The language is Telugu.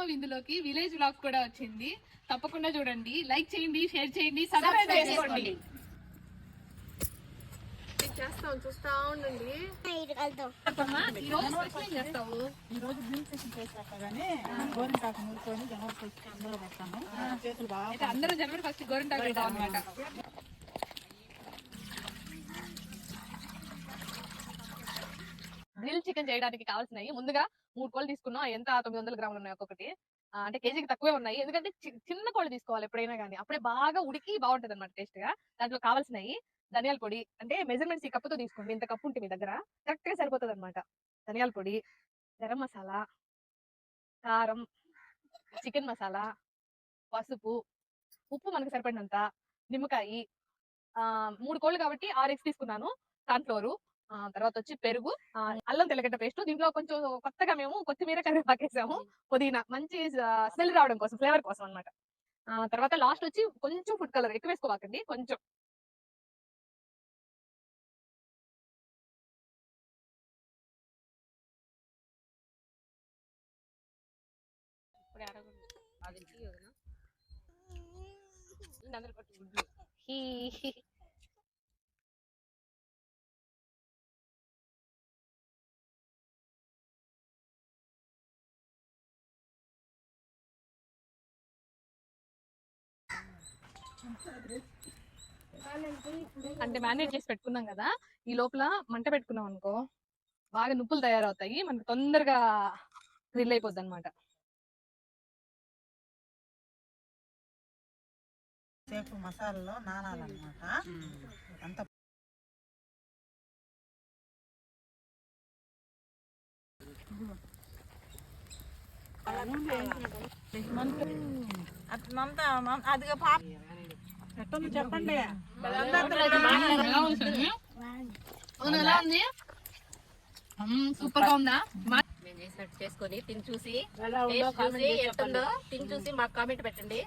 అమ్మమ్మ విందులోకి విలేజ్ బ్లాగ్ కూడా వచ్చింది. తప్పకుండా చూడండి. లైక్ చేయండి షేర్ చేయండి సబ్స్క్రైబ్ చేసుకోండి. చేస్తాం చూస్తా ఉండండి. ఈ రోజు స్పెషల్ ఏం చేస్తావు? ఈ రోజు గోరింటాకు నూరుకొని జనవరి చేతులు బాగా అయితే అందరూ జనవరి ఫస్ట్ గోరింటాకు అనమాట గ్రిల్ చికెన్ చేయడానికి కావాల్సినవి. ముందుగా మూడు కోళ్ళు తీసుకున్నాం. ఎంత? తొమ్మిది వందల గ్రాములు ఉన్నాయి ఒక్కొక్కటి. అంటే కేజీకి తక్కువే ఉన్నాయి. ఎందుకంటే చిన్న కోళ్ళు తీసుకోవాలి ఎప్పుడైనా కానీ అప్పుడే బాగా ఉడికి బాగుంటది అనమాట టేస్ట్గా దాంట్లో కావాల్సినవి ధనియాల పొడి అంటే మెజర్మెంట్స్ ఈ కప్పుతో తీసుకోండి. ఇంత కప్పు ఉంటుంది మీ దగ్గర కరెక్ట్గా సరిపోతుంది అనమాట ధనియాల పొడి గరం మసాలా కారం చికెన్ మసాలా పసుపు ఉప్పు మనకు సరిపడినంత నిమ్మకాయి ఆ మూడు కోళ్ళు కాబట్టి ఆరు ఎగ్స్ తీసుకున్నాను. కార్న్ఫ్లోర్ తర్వాత వచ్చి పెరుగు అల్లం తెల్లగడ్డ పేస్ట్. దీంట్లో కొంచెం కొత్తగా మేము కొత్తిమీర కరివేపాకు వేసాము పుదీనా మంచి స్మెల్ రావడం కోసం ఫ్లేవర్ కోసం అన్నమాట. ఆ తర్వాత లాస్ట్ వచ్చి కొంచెం ఫుడ్ కలర్ ఎక్కువ వేసుకోవాకండి కొంచెం. హీ. అంటే మ్యారినేట్ చేసి పెట్టుకున్నాం కదా ఈ లోపల మంట పెట్టుకున్నాం అనుకో బాగా నుప్పులు తయారవుతాయి మనకు తొందరగా గ్రిల్ అయిపోద్ది అనమాట సేపు మసాలాలో నానాలన్నమాట. అంత అట్లంతా అదిగా పాప చెప్పండి? సూపర్గా ఉందా? చేసుకొని తిని చూసి తిని చూసి మాకు కామెంట్ పెట్టండి.